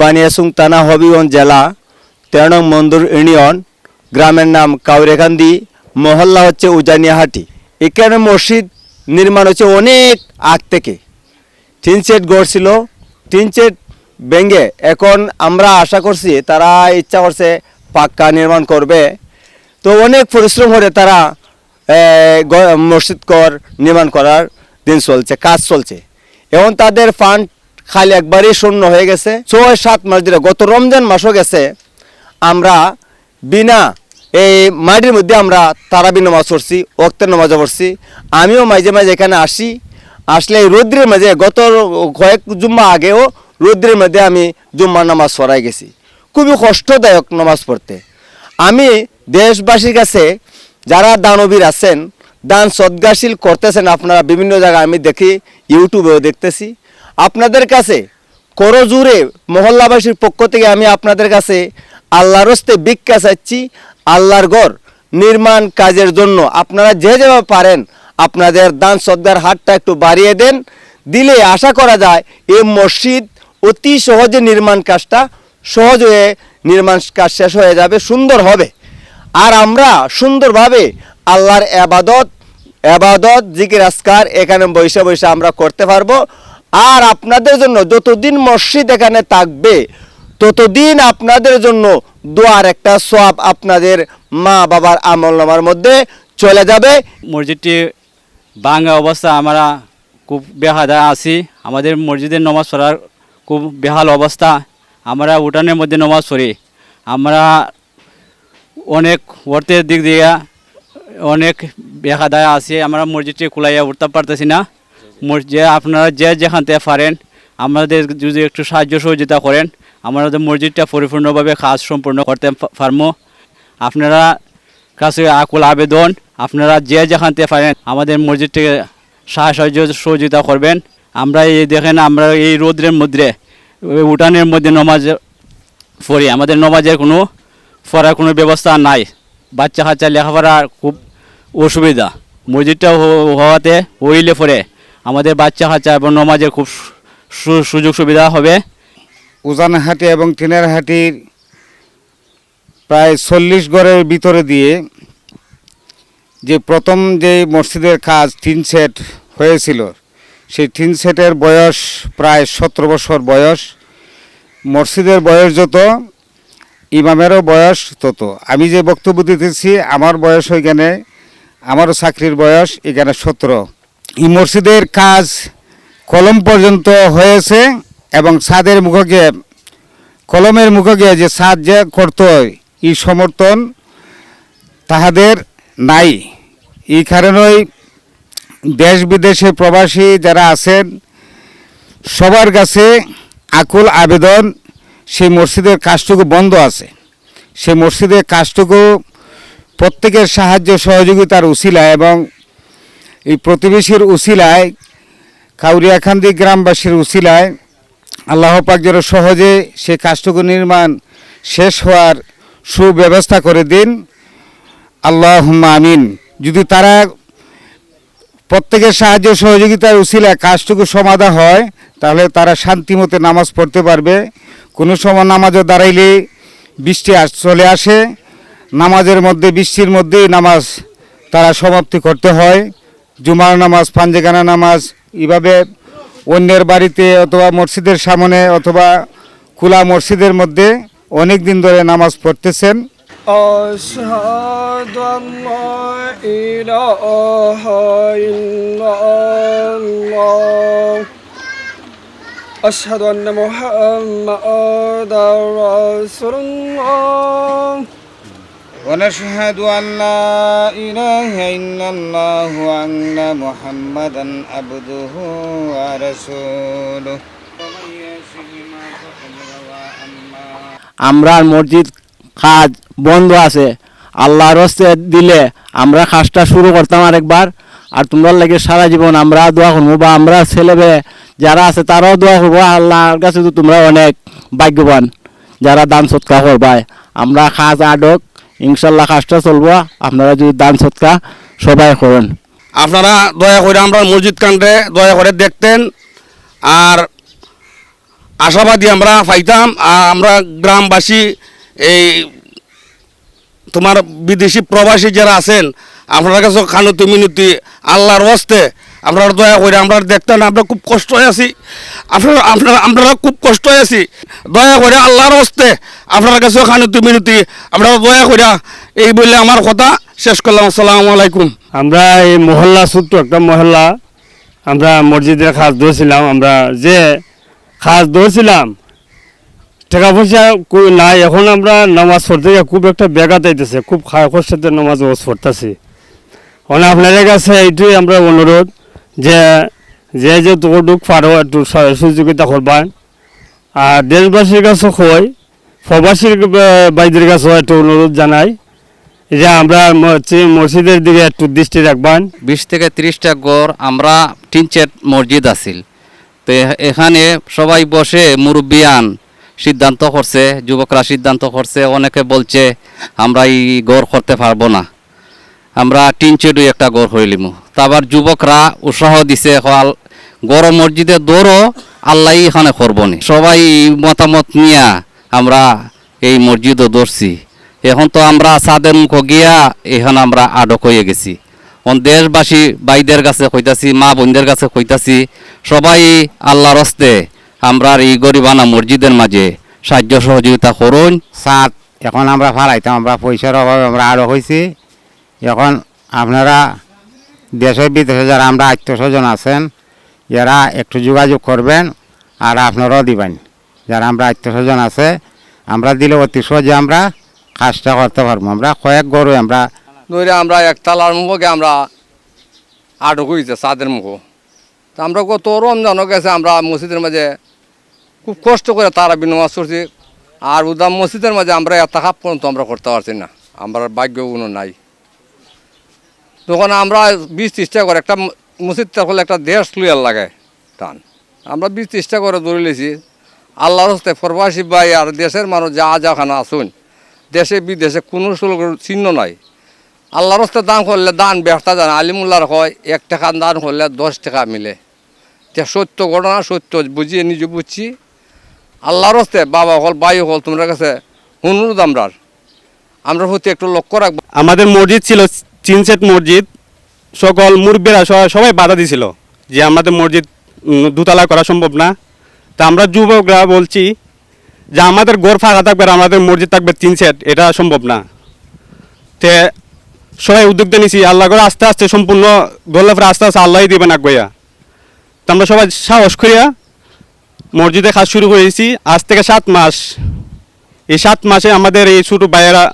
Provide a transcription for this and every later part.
বানিয়াসুং থানা হবিগঞ্জ জেলা তেরো মন্দুর ইউনিয়ন, গ্রামের নাম কাউরেকান্দি মহল্লা হচ্ছে উজানিয়াহাটি। এখানে মসজিদ নির্মাণ হচ্ছে অনেক আগ থেকে। টিন সেট গড়ছিল টিন সেট ভেঙে এখন আমরা আশা করছি তারা ইচ্ছা করছে পাক্কা নির্মাণ করবে। তো অনেক পরিশ্রম করে তারা মসজিদ কর নির্মাণ করার দিন চলছে, কাজ চলছে। এবং তাদের ফান্ড খালি একবারই শূন্য হয়ে গেছে। ছয়, সাত মাস ধরে গত রমজান মাসও গেছে। আমরা বিনা এই মাটির মধ্যে আমরা তারাবি নামাজ পড়ছি অক্তের নামাজও পড়ছি। আমিও মাঝে মাঝে এখানে আসি। আসলে এই রৌদ্রের মাঝে গত কয়েক জুম্মা আগেও রৌদ্রের মধ্যে আমি জুম্মার নামাজ পড়াই গেছি। খুবই কষ্টদায়ক নামাজ পড়তে। আমি দেশবাসীর কাছে যারা দানবীর আছেন, দান সদ্গাশীল করতেছেন, আপনারা বিভিন্ন জায়গায় আমি দেখি, ইউটিউবেও দেখতেছি। আপনাদের কাছে করজুরে মহল্লাবাসীর পক্ষ থেকে আমি আপনাদের কাছে আল্লাহর হস্তে ভিক্ষা চাচ্ছি, আল্লাহর ঘর নির্মাণ কাজের জন্য। আপনারা যে যেভাবে পারেন আপনাদের দান সদ্গার হাতটা একটু বাড়িয়ে দেন। দিলে আশা করা যায় এই মসজিদ অতি সহজে নির্মাণ কাজটা সহজ হয়ে নির্মাণ কাজ শেষ হয়ে যাবে, সুন্দর হবে। আর আমরা সুন্দরভাবে আল্লাহর আবাদত আবাদত জিকির আসকার এখানে বৈশা বৈশা আমরা করতে পারব। আর আপনাদের জন্য যতদিন মসজিদ এখানে থাকবে, ততদিন আপনাদের জন্য দোয়ার একটা সব আপনাদের মা বাবার আমল নামার মধ্যে চলে যাবে। মসজিদটি ভাঙা অবস্থা আমরা খুব বেহাদা আছি। আমাদের মসজিদের নমাজ পড়ার খুব বেহাল অবস্থা। আমরা উঠানের মধ্যে নমাজ পড়ি। আমরা অনেক অর্থের দিক দিয়ে অনেক বেহাদায় আছি। আমরা মসজিদটি খুলাইয়া উঠতে পারতেছি না। যে আপনারা যে যেখান থেকে পারেন, আমাদের যদি একটু সাহায্য সহযোগিতা করেন আমাদের মসজিদটা পরিপূর্ণভাবে কাজ সম্পূর্ণ করতে পারব আপনারা কাছে আকুল আবেদন, আপনারা যে যেখান থেকে পারেন, আমাদের মসজিদটিকে সাহায্য সহযোগিতা করবেন। আমরা এই দেখেন, আমরা এই রোদ্রের মধ্যে উঠানের মধ্যে নমাজ পড়ি। আমাদের নমাজের কোনো পড়ার কোনো ব্যবস্থা নাই। বাচ্চা কাচ্চা লেখাপড়ার খুব অসুবিধা। মসজিদটা হওয়াতে হইলে পরে আমাদের বাচ্চা কাচ্চা এবং নমাজের খুব সুযোগ সুবিধা হবে। উজানহাটি এবং টিনারহাটির প্রায় চল্লিশ গড়ের ভিতরে দিয়ে যে প্রথম যে মসজিদের কাজ তিন সেট হয়েছিল, সেই তিন সেটের বয়স প্রায় সতেরো বছর বয়স। মসজিদের বয়স যত, ইমামেরও বয়স তত। আমি যে বক্তব্য দিতেছি, আমার বয়স ওইখানে, আমারও চাকরির বয়স এখানে সতেরো। এই মসজিদের কাজ কলম পর্যন্ত হয়েছে এবং ছাদের মুখকে, কলমের মুখকে যে ছাদ যে করতো এই সমর্থন তাহাদের নাই। এই কারণেই দেশ বিদেশে প্রবাসী যারা আছেন, সবার কাছে আকুল আবেদন সেই মসজিদের কাজটুকু বন্ধ আছে। সেই মসজিদের কাজটুকু প্রত্যেকের সাহায্য সহযোগিতার উসিলা এবং এই প্রতিবেশীর উসিলায়, কাউরিয়াখান্দি গ্রামবাসীর উসিলায় আল্লাহ পাক যেন সহজে সেই কাজটুকু নির্মাণ শেষ হওয়ার সুব্যবস্থা করে দিন। আল্লাহ আমিন। যদি তারা প্রত্যেকের সাহায্য সহযোগিতার উসিলায় কাজটুকু সমাধা হয়, তাহলে তারা শান্তিমতে নামাজ পড়তে পারবে। কোনো সময় নামাজে দাঁড়াইলে বৃষ্টি চলে আসে। নামাজের মধ্যে, বৃষ্টির মধ্যেই নামাজ তারা সমাপ্তি করতে হয়। জুমার নামাজ পাঞ্জেগানা নামাজ এভাবে অন্যের বাড়িতে অথবা মসজিদের সামনে অথবা খোলা মসজিদের মধ্যে অনেক দিন ধরে নামাজ পড়তেছেন أشهد أن لا إله إلا الله أشهد أن محمدا رسول الله ونشهد أن لا إله إلا الله وأن محمدا عبده ورسوله আমরা মসজিদ কাজ বন্ধ আছে আল্লাহর হস্তে দিলে আমরা কাজটা শুরু করতাম আরেকবার আর তোমরা লাগে সারা জীবন আমরা দোয়া করবো বা আমরা ছেলে মেয়ে যারা আছে তারাও দোয়া করবো আল্লাহর কাছে তো তোমরা অনেক ভাগ্যবান যারা দান সৎকা করবাই আমরা কাজ আডক ইনশাল্লাহ কাজটা চলবো। আপনারা যদি দান সৎকা সবাই করেন। আপনারা দয়া করে আমরা মসজিদ কাণ্ডে দয়া করে দেখতেন। আর আশাবাদী আমরা পাইতাম। আর আমরা গ্রামবাসী, এই তোমার বিদেশি প্রবাসী যারা আছেন আপনার কাছে খানতি মিনতি আল্লাহর হস্তে আপনারা দয়া করে আমরা দেখতেন আমরা খুব কষ্ট আছি। আপনারা আপনারা আপনারা খুব কষ্ট আছি। দয়া করে আল্লাহর হস্তে আপনার কাছে খানতি মিনতি। আপনারা দয়া করে এই বলে আমার কথা শেষ করলাম। আসসালামু আলাইকুম। আমরা এই মহল্লা ছোট্ট একটা মহল্লা, আমরা মসজিদের খাস ধরেছিলাম। আমরা যে খাস ধরেছিলাম, টাকা পয়সা নাই, এখন আমরা নামাজ পড়তে খুব একটা ব্যাঘাত আইতেছে খুব খারাপের সাথে নামাজ পড়তেছি। এখন আপনাদের কাছে এইটাই আমরা অনুরোধ। যে যে যে তোটুক পারো একটু সহ- সহযোগিতা করবেন আর দেশবাসীর কাছে কই প্রবাসীর বাইদের কাছেও একটু অনুরোধ জানাই যে আমরা মসজিদের দিকে একটু দৃষ্টি রাখবেন। বিশ থেকে ত্রিশটা গড় আমরা টিনচেট মসজিদ আছিল। তো এখানে সবাই বসে মুরব্বিয়ান সিদ্ধান্ত করছে, যুবকরা সিদ্ধান্ত করছে, অনেকে বলছে, আমরা এই গড় করতে পারব না। আমরা টিনচেটই একটা গড় হইলিমু তারপর যুবকরা উৎসাহ দিছে, হল, গড় মসজিদে দৌড়ও আল্লাহ এখানে করবনি সবাই মতামত নিয়ে আমরা এই মসজিদও দৌড়ছি। এখন তো আমরা সাদের মুখ গিয়া এখন আমরা আটক হয়ে গেছি। দেশবাসী বাইদের কাছে কইতাছি, মা বোনদের কাছে কইতাছি, সবাই আল্লাহর হস্তে আমরা এই গরিবানা মসজিদের মাঝে সাহায্য সহযোগিতা করুন। সাত, এখন আমরা ফালাইতাম, আমরা পয়সার অভাবে আমরা আরও হয়েছি এখন আপনারা দেশে বিদেশে যারা আমরা আত্মীয় স্বজন আছেন, এরা একটু যোগাযোগ করবেন আর আপনারাও দিবেন। যারা আমরা আত্মীয় স্বজন আছে, আমরা দিলে অতি সহজে আমরা কাজটা করতে পারব। আমরা কয়েক গরু আমরা ধরে আমরা এক তালার মুখে আমরা আটক হয়েছে সাদের মুখ। তা আমরা কত রমজানও গেছে, আমরা মসজিদের মাঝে খুব কষ্ট করে তারা বিনমাজ করছি আর উদাম মসজিদের মাঝে আমরা এত হাফ পর্যন্ত আমরা করতে পারছি না। আমরা ভাগ্য কোনো নাই। তখন আমরা বিশ ত্রিশটা করে, একটা মসজিদ করলে একটা দেশ লুয়ার লাগে টান। আমরা বিশ ত্রিশটা করে দৌড়ে লেছি আল্লাহর হস্তে প্রবাসী ভাই, আর দেশের মানুষ যা যাখানা আসুন। দেশে বিদেশে কোনো শুল্ক চিহ্ন নাই। আল্লাহর হস্তে দান করলে দান ব্যর্থা জানে আলিমুল্লাহর হয়, এক টাকা দান করলে দশ টাকা মিলে। তে সত্য ঘটনা, সত্য বুঝিয়ে নিজে বুঝছি। আল্লাহর হস্তে বাবা হল, ভাই হল, তোমরা কাছে অনুরোধ আমরার আমরা প্রতি একটু লক্ষ্য রাখব। আমাদের মসজিদ ছিল চিনসেট মসজিদ, সকল মুরব্বীরা সবাই বাধা দিছিল যে আমাদের মসজিদ দুতলা করা সম্ভব না। তা আমরা যুবকরা বলছি যে আমাদের গোর ফাঁকা থাকবে আমাদের মসজিদ থাকবে তিন সেট এটা সম্ভব না। তে সবাই উদ্যোগটা নিছি, আল্লাহ করে আস্তে আস্তে সম্পূর্ণ গল্লা ফেরে আস্তে আস্তে আল্লাহই দিবেন আগুয়া তো আমরা সবাই সাহস করিয়া মসজিদে কাজ শুরু করেছি। আজ থেকে সাত মাস। এই সাত মাসে আমাদের এই ছোটো ভাইয়েরা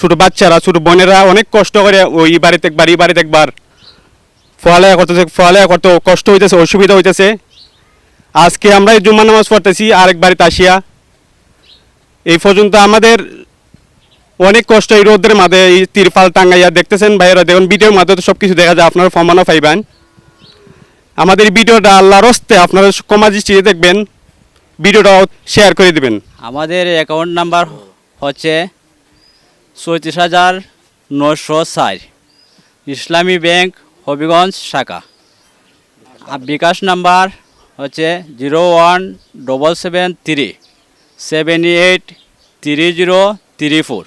ছোটো বাচ্চারা, ছোটো বোনেরা অনেক কষ্ট করে ওই বাড়িতে একবার এই বাড়িতে একবার ফলায়া করতেছে ফলায়া করতে কষ্ট হইতেছে, অসুবিধা হইতেছে। আজকে আমরা এই জুম্মা নামাজ পড়তেছি, আরেক বাড়িতে আসিয়া। এই পর্যন্ত আমাদের অনেক কষ্ট এই রোদের মাঝে, এই তিরপাল টাঙ্গাইয়া দেখতেছেন ভাইয়েরা, দেখুন, ভিডিওর মাধ্যমে তো সব কিছু দেখা যায়, আপনারা ফমানো পাইবেন। আমাদের ভিডিওটা আল্লাহর হস্তে আপনারা কমা দেখবেন, ভিডিওটাও শেয়ার করে দেবেন। আমাদের অ্যাকাউন্ট নাম্বার হচ্ছে চৌত্রিশ হাজার নশো চার ইসলামী ব্যাংক, হবিগঞ্জ শাখা। বিকাশ নাম্বার হচ্ছে zero one double seven three, seven eight three zero three four.